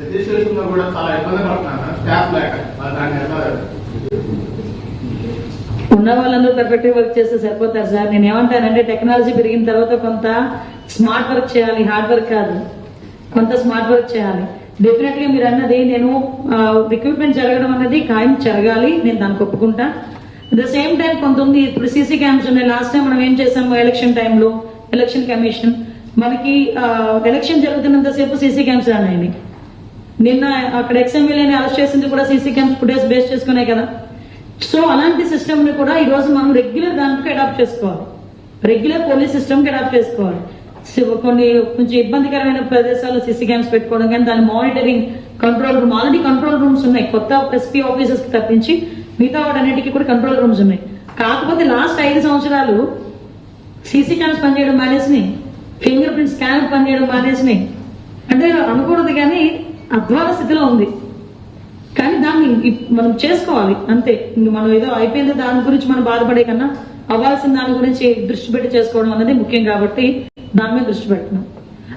రిజిస్ట్రేషన్లో కూడా చాలా ఇబ్బంది పడుతున్నాను స్టాఫ్ లేక దాన్ని ఎలా ఉన్న వాళ్ళందరూ పర్ఫెక్ట్ వర్క్ చేస్తే సరిపోతారు సార్. నేను ఏమంటానంటే టెక్నాలజీ పెరిగిన తర్వాత కొంత స్మార్ట్ వర్క్ చేయాలి. హార్డ్ వర్క్ కాదు. కొంత స్మార్ట్ వర్క్ చేయాలి. డెఫినెట్గా మీరు అన్నది నేను రిక్రూట్మెంట్ జరగడం అనేది ఖాయం జరగాలి. నేను దానికి ఒప్పుకుంటా. ద సేమ్ టైం కొంత ఉంది. ఇప్పుడు సీసీ క్యామ్స్ ఉన్నాయి. లాస్ట్ టైం మనం ఏం చేసాము ఎలక్షన్ టైంలో ఎలక్షన్ కమిషన్ మనకి ఎలక్షన్ జరుగుతున్నంతసేపు సీసీ క్యామ్స్ రన్ నిన్న అక్కడ ఎక్స్ఎంఎల్ఏని అరెస్ట్ చేసింది కూడా సీసీ క్యామ్స్ ఫుటేజ్ బేస్ చేసుకునే కదా. సో అలాంటి సిస్టమ్ని కూడా ఈ రోజు మనం రెగ్యులర్ దానికి అడాప్ట్ చేసుకోవాలి. రెగ్యులర్ పోలీస్ సిస్టమ్కి అడాప్ట్ చేసుకోవాలి. కొన్ని కొంచెం ఇబ్బందికరమైన ప్రదేశాల్లో సిసి క్యామ్స్ పెట్టుకోవడం కానీ దాని monitoring control room already control rooms ఉన్నాయి. కొత్త ఎస్పీ ఆఫీసర్స్కి తప్పించి మిగతా వాటన్నిటికీ కూడా కంట్రోల్ రూమ్స్ ఉన్నాయి. కాకపోతే లాస్ట్ ఐదు సంవత్సరాలు సీసీ క్యామ్స్ పనిచేయడం మానేసినాయి. ఫింగర్ ప్రింట్ స్కాన్ పనిచేయడం మానేసినాయి. అంటే అనకూడదు కానీ అధ్వాన స్థితిలో ఉంది. కానీ దాన్ని మనం చేసుకోవాలి. అంతే. ఇంక మనం ఏదో అయిపోయింది దాని గురించి మనం బాధపడే కన్నా అవ్వాల్సిన దాని గురించి దృష్టి పెట్టి చేసుకోవడం అనేది ముఖ్యం కాబట్టి దాని మీద దృష్టి పెడుతున్నాం.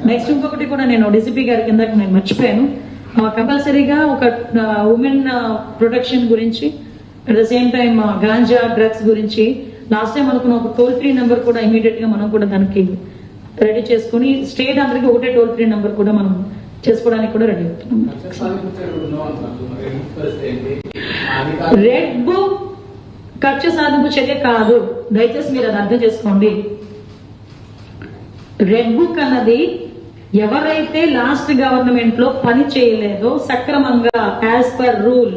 నెక్స్ట్ ఇంకొకటి కూడా నేను డిసిపి గారి కింద నేను మర్చిపోయాను. కంపల్సరీగా ఒక ఉమెన్ ప్రొటెక్షన్ గురించి at the same time ganja drugs గురించి లాస్ట్ టైం అనుకున్న ఒక టోల్ ఫ్రీ నెంబర్ కూడా ఇమీడియట్గా మనం కూడా దానికి రెడీ చేసుకుని స్టేట్ అందరికి ఒకటే టోల్ ఫ్రీ నెంబర్ కూడా మనం చేసుకోవడానికి కూడా రెడీ రెడ్ బుక్ కక్ష సాధింపు చర్య కాదు. దయచేసి మీరు అది అర్థం చేసుకోండి. రెడ్ బుక్ అన్నది ఎవరైతే లాస్ట్ గవర్నమెంట్లో పని చేయలేదో సక్రమంగా యాజ్ పర్ రూల్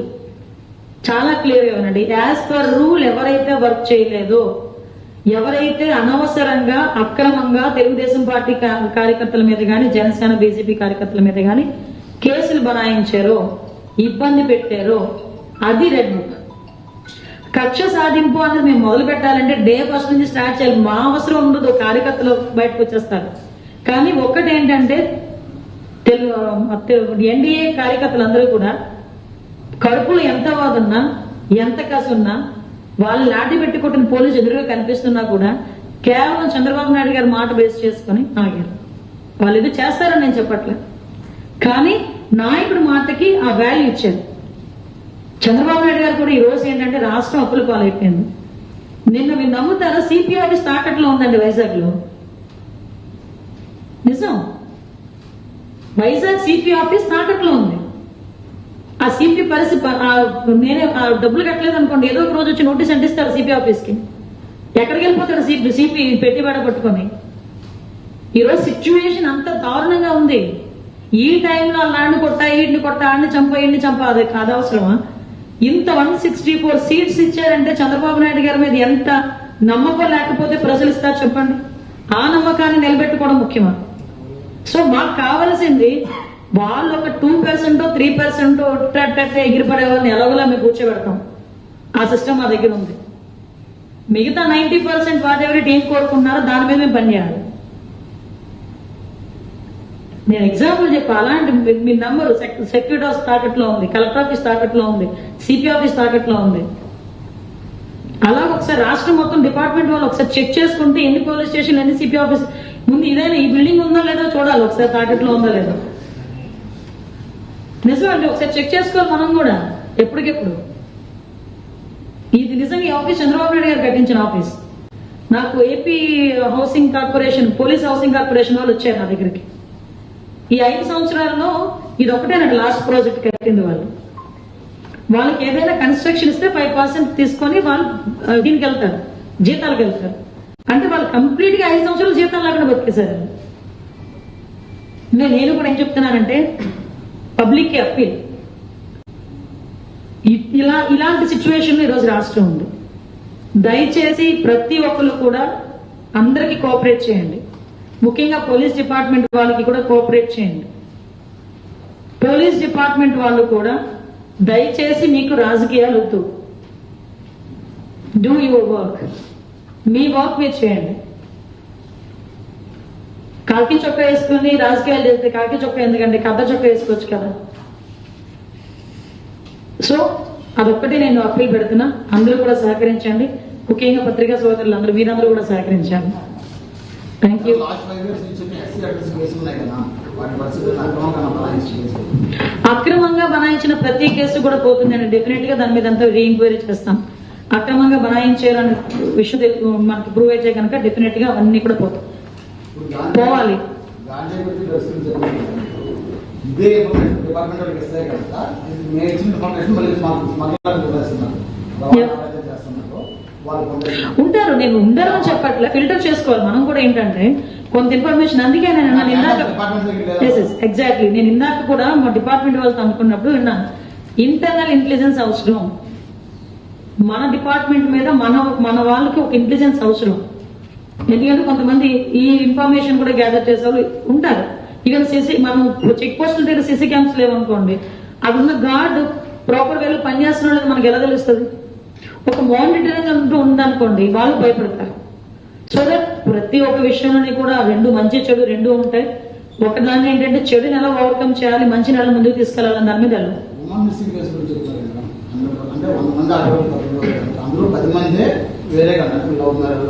చాలా క్లియర్గా యాజ్ పర్ రూల్ ఎవరైతే వర్క్ చేయలేదో ఎవరైతే అనవసరంగా అక్రమంగా తెలుగుదేశం పార్టీ కా- కార్యకర్తల మీద గాని జనసేన బీజేపీ కార్యకర్తల మీద గాని కేసులు బనాయించారో ఇబ్బంది పెట్టారో అది రెడ్ బుక్. కక్ష సాధింపు అనేది మేము మొదలు పెట్టాలంటే డే ఫస్ట్ నుంచి స్టార్ట్ చేయాలి. మా అవసరం ఉండదు కార్యకర్తలు బయటకు వచ్చేస్తారు. కానీ ఒక్కటి ఏంటంటే తెలుగు ఎన్డీఏ కార్యకర్తలందరూ కూడా కడుపులో ఎంత వాదున్నా ఎంత కసున్నా వాళ్ళు లాఠీ పెట్టి కొట్టిన పోలీసు ఎదురుగా కనిపిస్తున్నా కూడా కేవలం చంద్రబాబు నాయుడు గారి మాట బేస్ చేసుకుని ఆగారు. వాళ్ళు ఇది చేస్తారని నేను చెప్పట్లే కానీ నాయకుడి మాటకి ఆ వాల్యూ ఇచ్చారు చంద్రబాబు నాయుడు గారు కూడా ఈ రోజు ఏంటంటే రాష్ట్రం అప్పుల పాలైపోయింది. నిన్న మీరు నమ్ముతారా? సిపిఐ ఆఫీస్ తాకట్లో ఉందండి వైజాగ్లో నిజం? వైజాగ్ సిపి ఆఫీస్ తాకట్లో ఉంది? ఆ సిపి పరిస్థితి ఆ నేనే డబ్బులు కట్టలేదు అనుకోండి ఏదో ఒక రోజు వచ్చి నోటీస్ అంటిస్తారు సిపి ఆఫీస్కి. ఎక్కడికి వెళ్ళిపోతాడు సిపి సిపి పెట్టుబడ పట్టుకొని? ఈరోజు సిచ్యువేషన్ అంత దారుణంగా ఉంది. ఈ టైంలో లాండ్ కొట్టా ఈడిని కొట్టా అని చంప ఈడిని చంప అది కాదు అవసరమా? ఇంత వన్ సిక్స్టీ ఫోర్ సీట్స్ ఇచ్చారంటే చంద్రబాబు నాయుడు గారి మీద ఎంత నమ్మకం లేకపోతే ప్రజలు ఇస్తారు చెప్పండి? ఆ నమ్మకాన్ని నిలబెట్టుకోవడం ముఖ్యమా? సో మాకు కావాల్సింది వాళ్ళు ఒక టూ పర్సెంట్ త్రీ పర్సెంట్ ఎగిరిపడే వాళ్ళని ఎలాగోలా మేము కూర్చోబెడతాం. ఆ సిస్టమ్ మా దగ్గర ఉంది. మిగతా నైన్టీ పర్సెంట్ వాట్ ఎవరి ఏం కోరుకున్నారో దాని మీద మేము పనిచేయాలి. నేను ఎగ్జాంపుల్ చెప్పా అలాంటి మీ- మీ నంబరు సెక్యూరిటీ ఆఫీస్ తాకట్లో ఉంది కలెక్టర్ ఆఫీస్ తాకట్లో ఉంది సిపి ఆఫీస్ తాకట్లో ఉంది. అలా ఒకసారి రాష్ట్రం మొత్తం డిపార్ట్మెంట్ వాళ్ళు ఒకసారి చెక్ చేసుకుంటే ఎన్ని పోలీస్ స్టేషన్ ఎన్ని సిపి ఆఫీస్ ముందు ఇదైనా ఈ బిల్డింగ్ ఉందో లేదో చూడాలి ఒకసారి తాకట్లో ఉందో లేదో. నిజమండి ఒకసారి చెక్ చేసుకోవాలి మనం కూడా. ఎప్పటికెప్పుడు? ఇది నిజంగా ఈ ఆఫీస్ చంద్రబాబు నాయుడు గారు కట్టించిన ఆఫీస్. నాకు AP housing corporation police housing corporation వాళ్ళు వచ్చారు నా దగ్గరికి. ఈ ఐదు సంవత్సరాల్లో ఇది ఒకటేనండి లాస్ట్ ప్రాజెక్ట్ కట్టింది వాళ్ళు. వాళ్ళకి ఏదైనా కన్స్ట్రక్షన్ ఇస్తే ఫైవ్ పర్సెంట్ తీసుకొని వాళ్ళు దీనికి వెళ్తారు జీతాలకు వెళ్తారు. అంటే వాళ్ళు కంప్లీట్గా ఐదు సంవత్సరాలు జీతాలు లేకుండా బతికేశారు. నేను కూడా ఏం చెప్తున్నానంటే పబ్లిక్కి అప్పీల్ ఇలా ఇలాంటి సిచ్యువేషన్ ఈరోజు రాష్ట్రం ఉంది. దయచేసి ప్రతి ఒక్కరు కూడా అందరికి కోఆపరేట్ చేయండి. ముఖ్యంగా పోలీస్ డిపార్ట్మెంట్ వాళ్ళకి కూడా కోఆపరేట్ చేయండి. పోలీస్ డిపార్ట్మెంట్ వాళ్ళు కూడా దయచేసి మీకు రాజకీయాలు వద్దు. డూ యువర్ వర్క్ మీ వర్క్ మీరు చేయండి. కాకి చొక్కా వేసుకుని రాజకీయాలు చేస్తే కాకి చొక్కా ఎందుకంటే కథ చొక్కా వేసుకోవచ్చు కదా. సో అదొక్కటి నేను అప్పీల్ పెడుతున్నా. అందరూ కూడా సహకరించండి. ముఖ్యంగా పత్రికా సోదరులు అందరూ మీరందరూ కూడా సహకరించండి. థ్యాంక్ యూ అక్రమంగా బనాయించిన ప్రతి కేసు కూడా పోతుందండి. డెఫినెట్గా దాని మీద అంతా రీఎంక్వైరీ చేస్తాం. అక్రమంగా బనాయించారని విషయం మనకి ప్రూవ్ అయితే కనుక డెఫినెట్గా అవన్నీ కూడా పోతాయి. గాంధీ- పోవాలి. ఇదే ఇన్ఫర్మేషన్ డిపార్ట్మెంట్ వాళ్ళకి ఇస్తే ఇచ్చిన ఇన్ఫర్మేషన్ మళ్ళీ మాకు చేస్తున్నారు. ఉంటారు నేను ఉండరు అని చెప్పట్లే. ఫిల్టర్ చేసుకోవాలి. మనం కూడా ఏంటంటే కొంత ఇన్ఫర్మేషన్ అందుకే నేను ఇందాక? ఎగ్జాక్ట్లీ నేను ఇందాక కూడా మా డిపార్ట్మెంట్ వాళ్ళతో అనుకున్నప్పుడు విన్నాను. ఇంటర్నల్ ఇంటెలిజెన్స్ అవసరం. మన డిపార్ట్మెంట్ మీద మన మన వాళ్ళకి ఒక ఇంటెలిజెన్స్ అవసరం. ఎందుకంటే కొంతమంది ఈ ఇన్ఫర్మేషన్ కూడా గ్యాదర్ చేసే వాళ్ళు ఉంటారు. ఈవెన్ సీసీ మనం చెక్ పోస్టుల దగ్గర సీసీ క్యామ్స్ లేవనుకోండి అక్కడ ఉన్న గార్డ్ ప్రాపర్ వేలో పనిచేస్తున్న వాళ్ళకి మనకి ఎలా తెలుస్తుంది? ఒక మానిటరింగ్ అంటూ ఉందనుకోండి వాళ్ళు భయపడతారు. సో దట్ ప్రతి ఒక్క విషయంలోని కూడా రెండు మంచి చెడు రెండు ఉంటాయి. ఒకదాన్ని ఏంటంటే చెడుని ఎలా ఓవర్కమ్ చేయాలి మంచిని ఎలా ముందుకు తీసుకెళ్ళాలని దాని మీద అందులో పది మంది వేరే కదా లవ్ మ్యారేజ్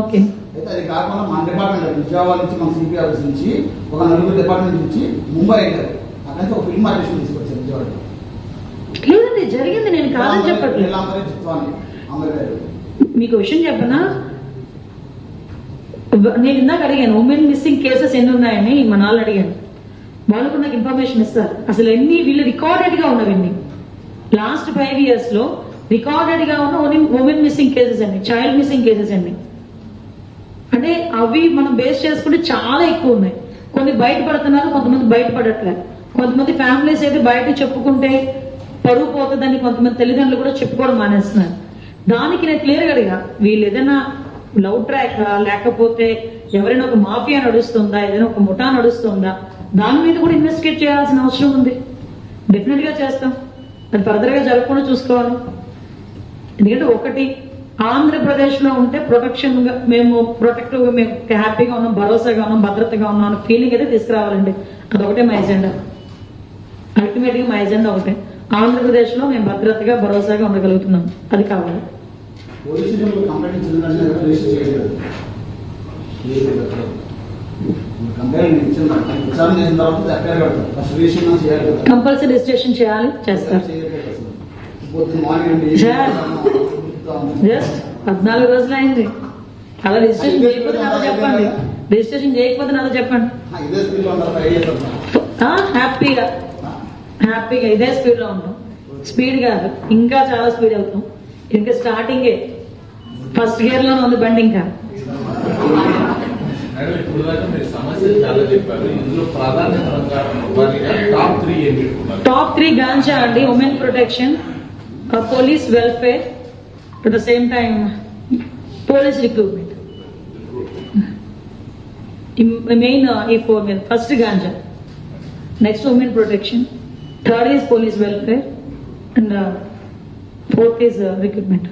ఓకే అయితే అది కాకుండా మన డిపార్ట్మెంట్ విజయవాడ నుంచి మన సిపి ఆఫీస్ నుంచి ఒక నలుగురు డిపార్ట్మెంట్ నుంచి ముంబై వెళ్ళారు అక్కడి ఒక ఫిల్మ్ ఆర్టిస్ట్ తీసుకొచ్చారు విజయవాడ లేదండి జరిగింది నేను కాదని చెప్పట్లేదు. మీకు విషయం చెప్పనా? నేను ఇందాక అడిగాను ఉమెన్ మిస్సింగ్ కేసెస్ ఎన్ని ఉన్నాయని మన వాళ్ళు అడిగాను వాళ్ళు కూడా నాకు ఇన్ఫర్మేషన్ ఇస్తారు. అసలు ఎన్ని వీళ్ళు రికార్డెడ్గా ఉన్నవన్నీ. లాస్ట్ ఫైవ్ ఇయర్స్లో రికార్డెడ్గా ఉన్న ఉమెన్ మిస్సింగ్ కేసెస్ అన్ని చైల్డ్ మిస్సింగ్ కేసెస్ అన్ని అంటే అవి మనం బేస్ చేసుకుంటే చాలా ఎక్కువ ఉన్నాయి. కొన్ని బయటపడుతున్నారు కొంతమంది బయటపడట్లేదు కొంతమంది ఫ్యామిలీస్ అయితే బయట చెప్పుకుంటే పరువు పోతుందని కొంతమంది తల్లిదండ్రులు కూడా చెప్పుకోవడం మానేస్తున్నారు. దానికి నేను క్లియర్ అడిగా వీళ్ళు ఏదైనా లవ్ ట్రాక్ లేకపోతే ఎవరైనా ఒక మాఫియా నడుస్తుందా ఏదైనా ఒక ముఠా నడుస్తుందా దాని మీద కూడా ఇన్వెస్టిగేట్ చేయాల్సిన అవసరం ఉంది. డెఫినెట్గా చేస్తాం. అది ఫర్దర్గా జరగకుండా చూసుకోవాలి. ఎందుకంటే ఒకటి ఆంధ్రప్రదేశ్లో ఉంటే ప్రొటెక్షన్గా మేము ప్రొటెక్టివ్గా మేము హ్యాపీగా ఉన్నాం భరోసాగా ఉన్నాం భద్రతగా ఉన్నాం అన్న ఫీలింగ్ అయితే తీసుకురావాలండి. అదొకటే మా ఎజెండా అల్టిమేట్గా మా ఎజెండా ఒకటే. ఆంధ్రప్రదేశ్లో మేము భద్రతగా భరోసాగా ఉండగలుగుతున్నాం. అది కావాలి. కంపల్సరీ రిజిస్ట్రేషన్ చేయాలి చేస్తారు. జస్ట్ పద్నాలుగు రోజులు అయింది అలా రిజిస్ట్రేషన్ చేయకపోతే నాతో చెప్పండి. రిజిస్ట్రేషన్ చేయకపోతే నాతో చెప్పండి. స్పీడ్లో హ్యాపీగా. హ్యాపీగా ఇదే స్పీడ్లో ఉంటాం స్పీడ్ కాదు ఇంకా చాలా స్పీడ్ అవుతాం. ఇంకా స్టార్టింగే ఫస్ట్ గేర్లో ఉంది బండి ఇంకా. టాప్ త్రీ గాంజా అండి women protection police welfare at the same time police recruitment main ఈ ఫోర్ మీద first ganja next women protection third is police welfare and fourth is recruitment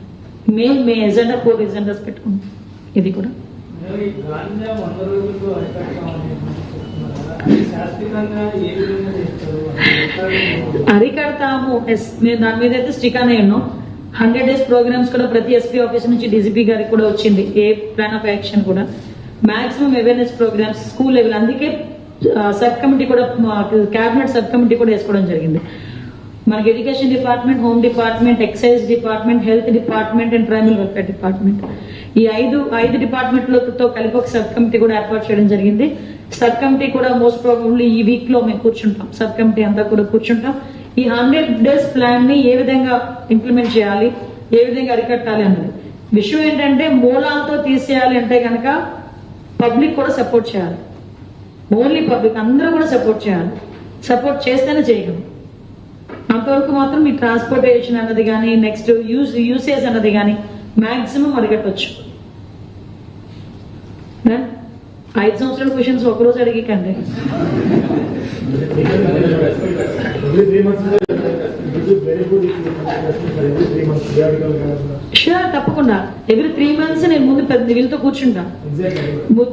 main May agenda four agendas పెట్టుకున్నాం. ఇది కూడా. అరికడతాము. Yes నేను దాని మీద అయితే stick అనే ఉన్నాం హండ్రెడ్ డేస్ ప్రోగ్రామ్స్ కూడా ప్రతి ఎస్పీ ఆఫీస్ నుంచి డీజీపీ గారికి కూడా వచ్చింది. ఏ ప్లాన్ ఆఫ్ యాక్షన్ కూడా. Maximum awareness programs school level అందుకే సబ్ కమిటీ కూడా క్యాబినెట్ సబ్ కమిటీ కూడా వేసుకోవడం జరిగింది. మనకి education department home department excise department health department and tribal welfare department ఈ ఐదు ఐదు డిపార్ట్మెంట్లతో కలిపి ఒక సబ్ కమిటీ కూడా ఏర్పాటు చేయడం జరిగింది. సబ్ కమిటీ కూడా మోస్ట్ ప్రాబబ్లీ ఈ వీక్లో మేము కూర్చుంటాం. సబ్ కమిటీ అంతా కూడా కూర్చుంటాం. ఈ హండ్రెడ్ డేస్ ప్లాన్ని ఏ విధంగా ఇంప్లిమెంట్ చేయాలి? ఏ విధంగా అరికట్టాలి అన్నది. విషయం ఏంటంటే మూలాలతో తీసేయాలి అంటే కనుక పబ్లిక్ కూడా సపోర్ట్ చేయాలి. ఓన్లీ పబ్లిక్ అందరూ కూడా సపోర్ట్ చేయాలి. సపోర్ట్ చేస్తేనే చేయగలం. అంతవరకు మాత్రం మీ ట్రాన్స్పోర్టేషన్ అన్నది కానీ నెక్స్ట్ యూస్ యూసేజ్ అన్నది కానీ మాక్సిమం అరికట్టొచ్చు. ఐదు సంవత్సరాల క్వశ్చన్స్ ఒకరోజు అడిగికండి. షూర్ తప్పకుండా. ఎవ్రీ త్రీ మంత్స్ నేను ముందు పెద్ద వీళ్ళతో కూర్చుంటా.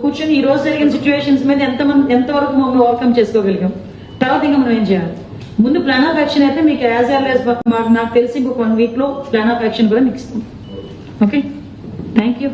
కూర్చొని ఈ రోజు జరిగిన సిచ్యువేషన్స్ మీద ఎంత ఎంతవరకు మమ్మల్ని ఓవర్కమ్ చేసుకోగలిగాం? తర్వాత ఇంకా మనం ఏం చేయాలి? ముందు ప్లాన్ ఆఫ్ యాక్షన్ అయితే మీకు యాజ్ ఎల్ యాజ్ మాకు నాకు తెలిసి ఇంకొక వన్ వీక్లో ప్లాన్ ఆఫ్ యాక్షన్ కూడా మీకు ఇస్తాం. Okay thank you